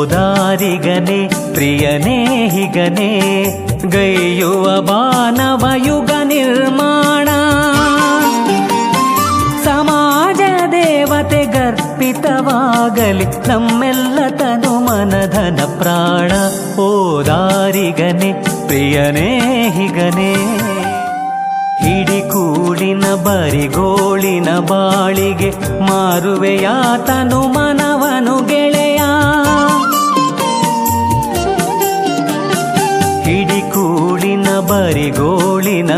ಓದಾರಿಗನೆ ಪ್ರಿಯನೇ ಹಿಗನೆ ಗೈಯುವ ಬಾನವ ಯುಗ ನಿರ್ಮಾಣ. ಸಮಾಜ ದೇವತೆ ಗರ್ಪಿತವಾಗಲಿ, ನಮ್ಮೆಲ್ಲ ತನು ಮನಧನ ಪ್ರಾಣ. ಓದಾರಿಗನೆ ಪ್ರಿಯನೇ ಹಿಗನೆ ಹಿಡಿಕೂಡಿನ ಬರಿಗೋಳಿನ ಬಾಳಿಗೆ ಮಾರುವೆಯಾತನು ಮನವನು ಗೆಳೆಯ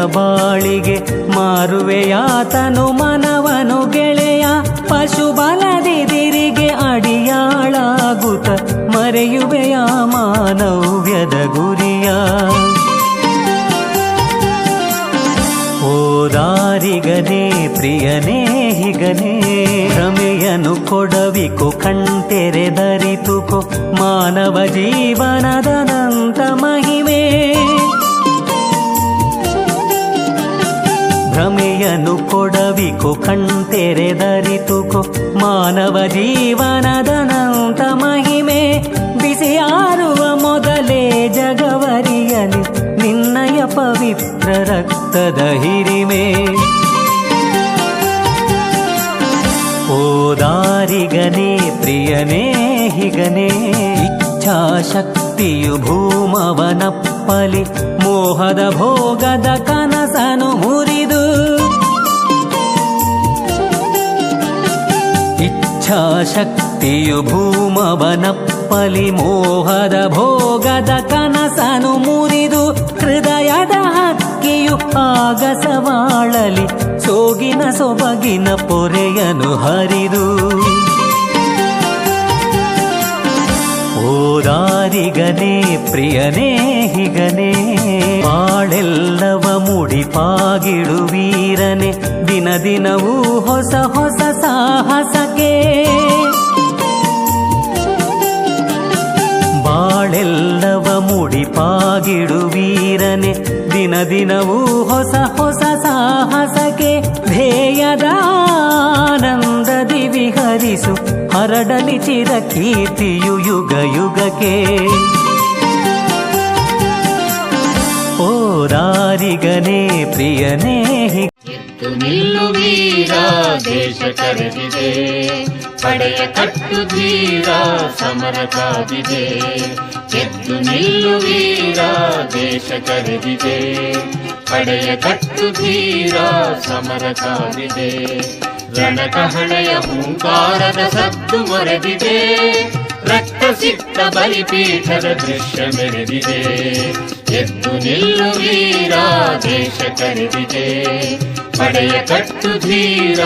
ಬಾಳಿಗೆ ಮಾರುವೆಯಾತನು ಮನವನು ಗೆಳೆಯ ಪಶು ಬಲದಿದಿರಿಗೆ ಅಡಿಯಾಳಾಗುತ್ತ ಮರೆಯುವೆಯ ಮಾನವ್ಯದ ಗುರಿಯ. ಓದಾರಿಗನೇ ಪ್ರಿಯನೇ ಹಿಗನೇ ರಮೆಯನು ಕೊಡವಿಕು ಕಣ್ತೆರೆದರಿತುಕೊ ಮಾನವ ಜೀವನದನಂತ ಮಹಿಮೆ. ಭ್ರಮೆಯನು ಕೊಡವಿಕೊ ಕಣ್ತೆರೆದರಿತುಕೊ ಮಾನವ ಜೀವನದನಂತ ಮಹಿಮೆ ಬಿಸಿಯಾರುವ ಮೊದಲೇ ಜಗವರಿಯಲಿ. ನಿನ್ನಯ ಪವಿತ್ರ ರಕ್ತದ ಹಿರಿಮೆ. ಓದಾರಿಗನೇ ಪ್ರಿಯನೇ, ಹಿಗನೇ. ಇಚ್ಛಾಶಕ್ತಿಯು ಭೂಮವನಪ್ಪಲಿ. ಮೋಹದ ಭೋಗದ ಕನಸನು ಇಚ್ಛಾಶಕ್ತಿಯು ಭೂಮವನಪ್ಪಲಿ ಮೋಹದ ಭೋಗದ ಕನಸನು ಮುರಿದು ಹೃದಯದ ಹಕ್ಕಿಯು ಆಗಸವಾಳಲಿ ಸೋಗಿನ ಸೊಬಗಿನ ಪೊರೆಯನು ಹರಿದು. ಓದಾರಿಗನೇ ಪ್ರಿಯನೇ ಹಿಗನೇ. ಬಾಳೆಲ್ಲವ ಮುಡಿಪಾಗಿಡುವೀರನೆ. ದಿನ ದಿನವೂ ಹೊಸ ಹೊಸ ಸಾಹಸಕ್ಕೆ. ಬಾಳೆಲ್ಲವ ಮುಡಿಪಾಗಿಡುವೀರನೆ ದಿನ ದಿನವೂ ಹೊಸ ಹೊಸ ಸಾಹಸಕ್ಕೆ ಧ್ಯೇಯದ ಆನಂದದಿ ವಿಹರಿಸು ಹರಡಲಿ ಚಿರ ಕೀರ್ತಿಯು ಯುಗ ಯುಗಕ್ಕೆ. ಓರಾರಿಗನೇ ಪ್ರಿಯನೇ ದೇಶ ಕರೆದಿದೆ. ಪಡೆಯ ಕಟ್ಟು ಧೀರ ಸಮರ ಕಾದಿದೆ. ಎದ್ದು ನಿಲ್ಲು ವೀರ, ದೇಶ ಕರೆದಿದೆ. ಪಡೆಯ ಕಟ್ಟು ಧೀರ ಸಮರ ಕಾದಿದೆ ರಣಕಹಳೆಯ ಹೂಂಕಾರದ ಸದ್ದು ಮೊರೆದಿದೆ. ರಕ್ತ ಸಿಕ್ತ ಬಲಿಪೀಠದ ದೃಶ್ಯ ಮೆರೆದಿದೆ. ಎದ್ದು ನಿಲ್ಲು ವೀರ, ದೇಶ ಕರೆದಿದೆ. ಪಡೆಯ ಕಟ್ಟು ಧೀರ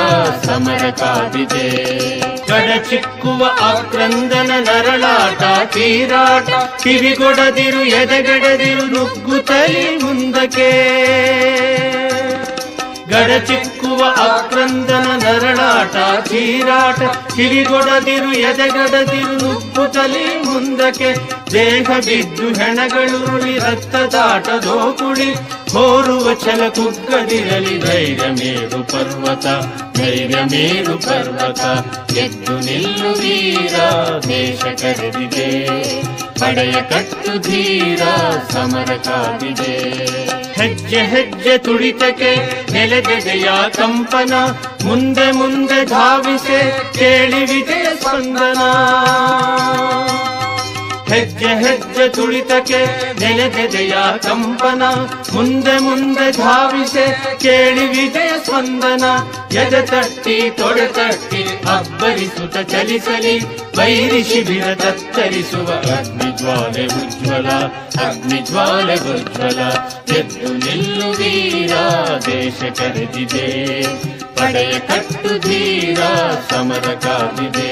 ಸಮರ ಕಾದಿದೆ. ಕಡಚಿಕ್ಕುವ ಆಕ್ರಂದನ ನರಳಾಟ, ತೀರಾಟ, ಕಿವಿಗೊಡದಿರು, ಎದೆಗಡದಿರು ನುಗ್ಗುತ್ತಲಿ ಮುಂದಕ್ಕೆ. ಗಡಚಿಕ್ಕುವ ಆಕ್ರಂದನ ನರಳಾಟ, ತೀರಾಟ, ಕಿವಿಗೊಡದಿರು, ಎದೆಗಡದಿರು ನುಗ್ಗುತ್ತಲಿ ಮುಂದಕ್ಕೆ. ದೇಹ ಬಿದ್ದು ಹೆಣಗಳುರುಳಿ ರಕ್ತದಾಟ ದೋಕುಳಿ ಹೋರುವ ಛಲ ಕುಗ್ಗದಿರಲಿ ಧೈರ್ಯ ಮೇರು ಪರ್ವತ, ಧೈರ್ಯ ಮೇರು ಪರ್ವತ. ಎದ್ದು ನಿಲ್ಲು ವೀರ, ದೇಶ ಕರೆದಿದೆ. ಪಡೆಯ ಕಟ್ಟು ಧೀರ, ಸಮರ ಕಾದಿದೆ. ಹೆಜ್ಜೆ ಹೆಜ್ಜೆ ತುಳಿತಕ್ಕೆ ನೆಲೆಗೆದೆಯ ಕಂಪನ. ಮುಂದೆ ಮುಂದೆ ಧಾವಿಸೆ ಕೇಳಿವಿದೆ ಸ್ಪಂದನ. ಹೆಜ್ಜೆ ಹೆಜ್ಜೆ ತುಳಿತಕ್ಕೆ ನೆಲೆದೆದೆಯ ಕಂಪನ ಮುಂದೆ ಮುಂದೆ ಧಾವಿಸೆ ಕೇಳಿ ವಿಜಯ ಸ್ಪಂದನ. ಎದೆ ತಟ್ಟಿ, ತೊಡೆ ತಟ್ಟಿ, ಅಬ್ಬರಿಸುತ್ತ ಚಲಿಸಲಿ. ವೈರಿ ಶಿಬಿರ ತತ್ತರಿಸುವ ಅಗ್ನಿ ಜ್ವಾಲೆ ಉಜ್ವಲ, ಅಗ್ನಿ ಜ್ವಾಲೆ ಉಜ್ವಲ. ಎದ್ದು ನಿಲ್ಲು ದೇಶ ಕರೆದಿದೆ. ಪಡೆಯ ಕಟ್ಟು ಧೀರ ಸಮರ ಕಾದಿದೆ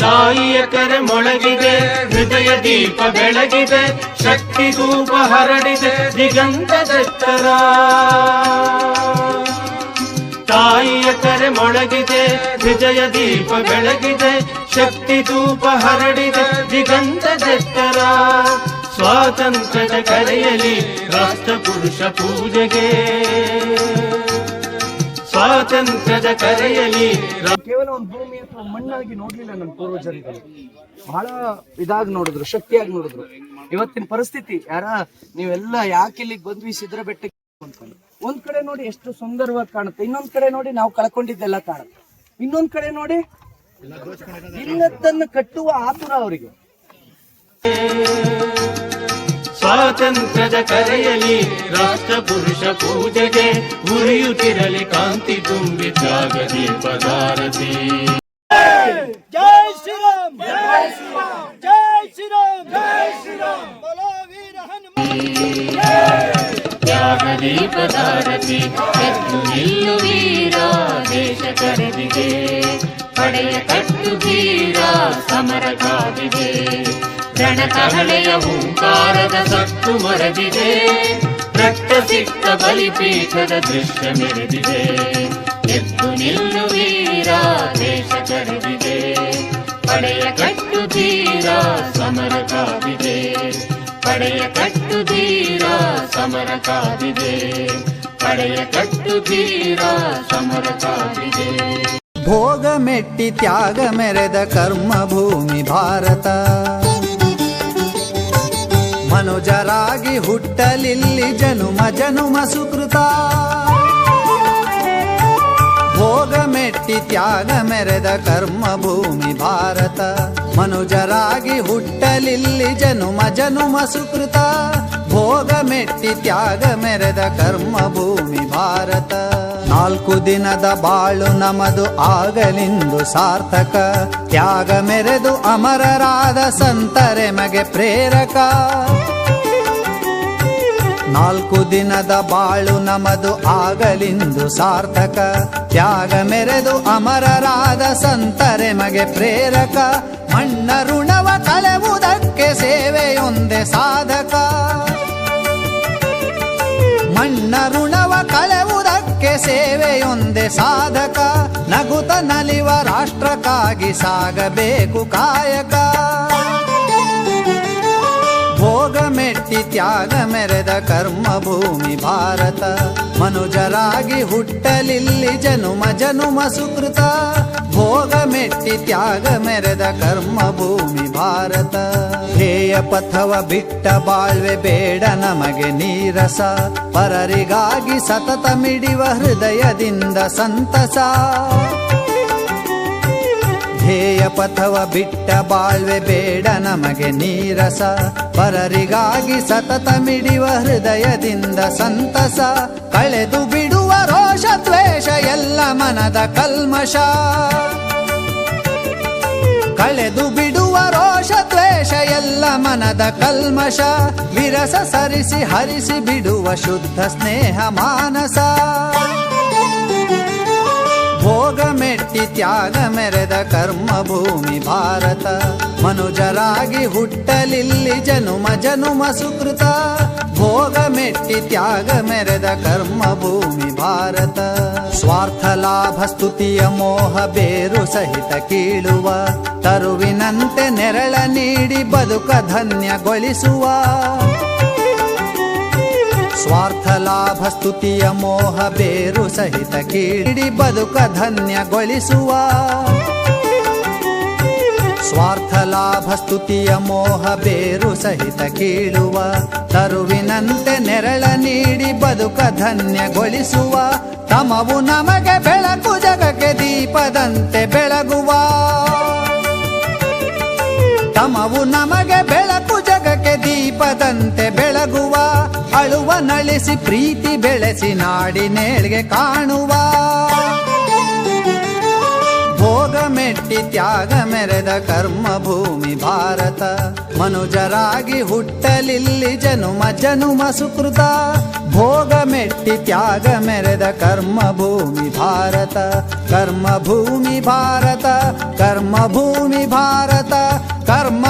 ತಾಯಿಯ ಕರೆ ಮೊಳಗಿದೆ, ಹೃದಯ ದೀಪ ಬೆಳಗಿದೆ, ಶಕ್ತಿ ಧೂಪ ಹರಡಿದೆ ದಿಗಂತದೆತ್ತರ ತಾಯಿಯ ಕರೆ ಮೊಳಗಿದೆ, ಹೃದಯ ದೀಪ ಬೆಳಗಿದೆ, ಶಕ್ತಿ ಧೂಪ ಹರಡಿದೆ ದಿಗಂತದೆತ್ತರ ಸ್ವಾತಂತ್ರ್ಯದ ಕರೆಯಲಿ ರಾಷ್ಟ್ರ ಪುರುಷ ಪೂಜೆಗೆ ಸ್ವಾತಂತ್ರ್ಯದ ಕರೆಯಲಿ ಕೇವಲ ಒಂದು ಭೂಮಿ ಅಥವಾ ಮಣ್ಣಾಗಿ ನೋಡ್ಲಿಲ್ಲ ನನ್ನ ಪೂರ್ವಜರಿಗಳು. ಬಹಳ ಇದಾಗಿ ನೋಡಿದ್ರು, ಶಕ್ತಿಯಾಗಿ ನೋಡಿದ್ರು. ಇವತ್ತಿನ ಪರಿಸ್ಥಿತಿ, ಯಾರ, ನೀವೆಲ್ಲ ಯಾಕೆ ಇಲ್ಲಿಗೆ ಬಂದ್ವಿ ಸಿದ್ರ ಬೆಟ್ಟಕ್ಕೆ ಒಂದ್ ಕಡೆ ನೋಡಿ ಎಷ್ಟು ಸುಂದರವಾಗಿ ಕಾಣುತ್ತೆ, ಇನ್ನೊಂದ್ ಕಡೆ ನೋಡಿ ನಾವು ಕಳ್ಕೊಂಡಿದ್ದೆಲ್ಲ ಕಾಣುತ್ತೆ. ಇನ್ನೊಂದ್ ಕಡೆ ನೋಡಿ ಇಲ್ಲದನ್ನ ಕಟ್ಟುವ ಆತುರ ಅವರಿಗೆ. ಸ್ವಾತಂತ್ರ್ಯದ ಕರೆಯಲಿ ರಾಷ್ಟ್ರ ಪುರುಷ ಪೂಜೆಗೆ ಉರಿಯುತ್ತಿರಲಿ ಕಾಂತಿ ತುಂಬಿ ಜಾಗದಿ ಪದಾರತಿ. ಜೈ ಶ್ರೀರಾಮ್ ಜೈ ಶ್ರೀರಾಮ್ ಜೈ ಶ್ರೀರಾಮ್ ಜೈ ಶ್ರೀರಾಮ್. ದೀಪದಾರತಿ ಎದ್ದು ನಿಲ್ಲು ವೀರ ದೇಶ ಕರೆದಿದೆ. ಪಡೆಯ ಕಟ್ಟು ವೀರ ಸಮರ ಕಾದಿದೆ. ರಣಕಹಳೆಯ ಹೂಂಕಾರದ ಸತ್ತು ಮರೆದಿದೆ. ರಕ್ತ ಸಿಕ್ತ ಬಲಿಪೀಠದ ದೃಶ್ಯ ಮೆರೆದಿದೆ. ಎದ್ದು ನಿಲ್ಲು ವೀರ, ದೇಶ ಕರೆದಿದೆ. ಪಡೆಯ ಕಟ್ಟು ತೀರ, ಸಮರ ಕಾದಿದೆ. ಪಡೆಯ ಕಟ್ಟು ತೀರ, ಸಮರ ಕಾದಿದೆ. ಪಡೆಯ ಕಟ್ಟು ತೀರ, ಸಮರ ಕಾದಿದೆ. ಭೋಗ ಮೆಟ್ಟಿ ತ್ಯಾಗ ಮೆರೆದ ಕರ್ಮಭೂಮಿ ಭಾರತ. ಮನುಜರಾಗಿ ಹುಟ್ಟಲಿಲ್ಲಿ ಜನುಮ ಜನುಮ ಸುಕೃತ. ಭೋಗ ಮೆಟ್ಟಿ ತ್ಯಾಗ ಮೆರೆದ ಕರ್ಮ ಭೂಮಿ ಭಾರತ. ಮನುಜರಾಗಿ ಹುಟ್ಟಲಿಲ್ಲಿ ಜನುಮ ಜನುಮ ಸುಕೃತ. ಭೋಗ ಮೆಟ್ಟಿ ತ್ಯಾಗ ಮೆರೆದ ಕರ್ಮ ಭೂಮಿ ಭಾರತ. ನಾಲ್ಕು ದಿನದ ಬಾಳು ನಮದು ಆಗಲಿಂದು ಸಾರ್ಥಕ. ತ್ಯಾಗ ಮೆರೆದು ಅಮರರಾದ ಸಂತರೆ ಮಗೆ ಪ್ರೇರಕ. ನಾಲ್ಕು ದಿನದ ಬಾಳು ನಮದು ಆಗಲಿಂದು ಸಾರ್ಥಕ. ತ್ಯಾಗ ಮೆರೆದು ಅಮರರಾದ ಸಂತರೆ ಮಗೆ ಪ್ರೇರಕ. ಮಣ್ಣ ಋಣವ ಕಳೆವುದಕ್ಕೆ ಸೇವೆಯೊಂದೇ ಸಾಧಕ. ಮಣ್ಣ ಋಣವ ಕಳೆವುದಕ್ಕೆ ಸೇವೆಯೊಂದೇ ಸಾಧಕ. ನಗುತ ನಲಿವ ರಾಷ್ಟ್ರಕ್ಕಾಗಿ ಸಾಗಬೇಕು ಕಾಯಕ. ಮೆಟ್ಟಿ ತ್ಯಾಗ ಮೆರೆದ ಕರ್ಮ ಭೂಮಿ ಭಾರತ. ಮನುಜರಾಗಿ ಹುಟ್ಟಲಿಲ್ಲಿ ಜನುಮ ಜನುಮ ಸುಕೃತ. ಭೋಗ ಮೆಟ್ಟಿ ತ್ಯಾಗ ಮೆರೆದ ಕರ್ಮ ಭೂಮಿ ಭಾರತ. ಹೇಯ ಪಥವ ಬಿಟ್ಟ ಬಾಳ್ವೆ ಬೇಡ ನಮಗೆ ನೀರಸ. ಪರರಿಗಾಗಿ ಸತತ ಮಿಡಿವ ಹೃದಯದಿಂದ ಸಂತಸ. ಧ್ಯೇಯ ಪಥವ ಬಿಟ್ಟ ಬಾಳ್ವೆ ಬೇಡ ನಮಗೆ ನೀರಸ. ಪರರಿಗಾಗಿ ಸತತ ಮಿಡಿವ ಹೃದಯದಿಂದ ಸಂತಸ. ಕಳೆದು ಬಿಡುವ ರೋಷ, ದ್ವೇಷ, ಎಲ್ಲ ಮನದ ಕಲ್ಮಷ ಕಳೆದು ಬಿಡುವ ರೋಷ, ದ್ವೇಷ, ಎಲ್ಲ ಮನದ ಕಲ್ಮಷ ವಿರಸ ಸರಿಸಿ ಹರಿಸಿ ಬಿಡುವ ಶುದ್ಧ ಸ್ನೇಹ ಮಾನಸ. ಭೋಗ ಮೆಟ್ಟಿ ತ್ಯಾಗ ಮೆರೆದ ಕರ್ಮ ಭೂಮಿ ಭಾರತ. ಮನುಜರಾಗಿ ಹುಟ್ಟಲಿಲ್ಲಿ ಜನುಮ ಜನುಮ ಸುಕೃತ. ಭೋಗ ಮೆಟ್ಟಿ ತ್ಯಾಗ ಮೆರೆದ ಕರ್ಮ ಭೂಮಿ ಭಾರತ. ಸ್ವಾರ್ಥ ಲಾಭ ಸ್ತುತಿಯ ಮೋಹ ಬೇರು ಸಹಿತ ಕೀಳುವ. ತರುವಿನಂತೆ ನೆರಳ ನೀಡಿ ಬದುಕ ಧನ್ಯಗೊಳಿಸುವ. ಸ್ವಾರ್ಥ ಲಾಭ ಸ್ತುತಿಯ ಮೋಹ ಬೇರು ಸಹಿತ ಕೀಡಿ ಬದುಕ ಧನ್ಯಗೊಳಿಸುವ. ಸ್ವಾರ್ಥ ಲಾಭ ಸ್ತುತಿಯ ಮೋಹ ಬೇರು ಸಹಿತ ಕೀಳುವ. ತರುವಿನಂತೆ ನೆರಳ ನೀಡಿ ಬದುಕ ಧನ್ಯಗೊಳಿಸುವ. ತಮವು ನಮಗೆ ಬೆಳಕು ಜಗಕ್ಕೆ ದೀಪದಂತೆ ಬೆಳಗುವ. ತಮವು ನಮಗೆ ಬೆಳಕು ಜಗಕ್ಕೆ ದೀಪದಂತೆ ಬೆಳಗುವ. ಅಳುವ ನಳಿಸಿ ಪ್ರೀತಿ ಬೆಳೆಸಿ ನಾಡಿನೇಳ್ಗೆ ಕಾಣುವ. ಭೋಗ ಮೆಟ್ಟಿ ತ್ಯಾಗ ಮೆರೆದ ಕರ್ಮ ಭೂಮಿ ಭಾರತ. ಮನುಜರಾಗಿ ಹುಟ್ಟಲಿಲ್ಲಿ ಜನುಮ ಜನುಮ ಸುಕೃತ. ಭೋಗ ಮೆಟ್ಟಿ ತ್ಯಾಗ ಮೆರೆದ ಕರ್ಮ ಭೂಮಿ ಭಾರತ. ಕರ್ಮ ಭೂಮಿ ಭಾರತ, ಕರ್ಮ ಭೂಮಿ ಭಾರತ, ಕರ್ಮ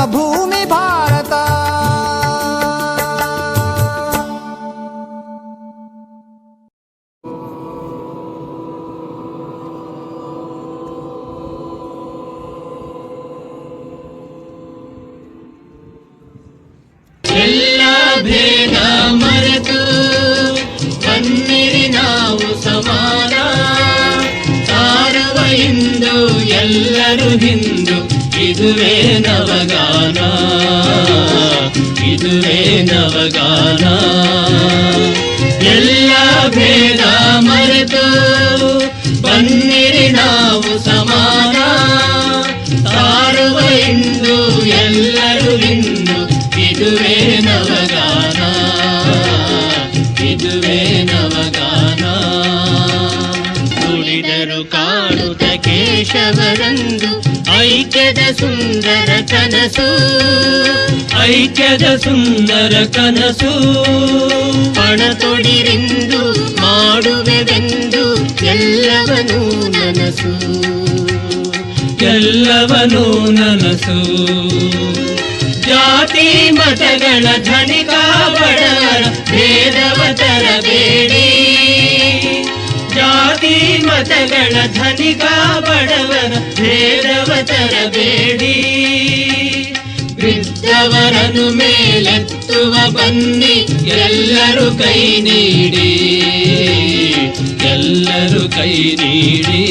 ಸಮಾನ ಸಾರುವ ಇಂದು ಎಲ್ಲರೂ ಹಿಂದು. ಇದುವೇ ನವಗಾನ ಇದುವೇ ನವಗಾನ. ಎಲ್ಲ ಭೇದ ಮರೆತು ಬನ್ನಿರಿ ನಾವು ಸಮಾನ. ಸಾರುವ ಇಂದು ಎಲ್ಲರೂ ಇಂದು ಇದುವೇ ನವಗಾನ. ಕೇಶವರಂದು ಐಕ್ಯದ ಸುಂದರ ಕನಸು. ಐಕ್ಯದ ಸುಂದರ ಕನಸು. ಪಣ ತೊಡಿರೆಂದು ಮಾಡುವೆವೆಂದು ಎಲ್ಲವನು ನನಸು. ಎಲ್ಲವನು ನನಸು. ಜಾತಿ ಮತಗಳ ಧನಿಕ ಬಡವರ ಭೇದವ ತರಬೇಡಿ ಜಾತಿ ಮತಗಳ ಧನಿಕ ಬಡವರ ಭೇದವ ತರಬೇಡಿ ಬಿದ್ದವರನ್ನು ಮೇಲೆತ್ತುವ ಬನ್ನಿ, ಎಲ್ಲರೂ ಕೈ ನೀಡಿ. ಎಲ್ಲರೂ ಕೈ ನೀಡಿ.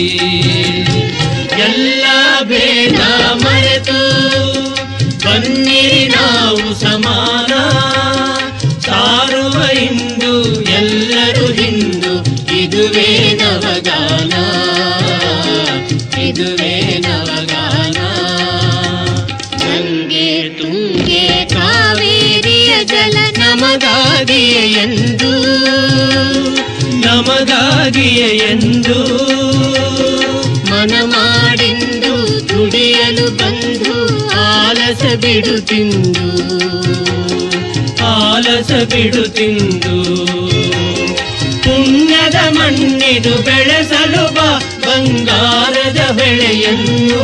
ಎಲ್ಲ ಭೇದ ಮರೆತು ಬನ್ನಿ ನಾವು ಸಮಾನ ನವಗಾನ, ಇದುವೇ ನವಗಾನ. ಗಂಗೆ ತುಂಗೆ ಕಾವೇರಿಯ ಜಲ ನಮಗಾಗಿಯೇ ಎಂದು ನಮಗಾಗಿಯೇ ಎಂದು. ಮನ ಮಾಡಿಂದು ದುಡಿಯಲು ಬಂದು ಆಲಸ ಬಿಡು ತಿಂದು, ಆಲಸ ಬಿಡು ತಿಂದು. ಪುಣ್ಯದ ಮಣ್ಣಿದು ಬೆಳೆಸಲು ಬಾ ಬಂಗಾರದ ಬೆಳೆಯನ್ನು.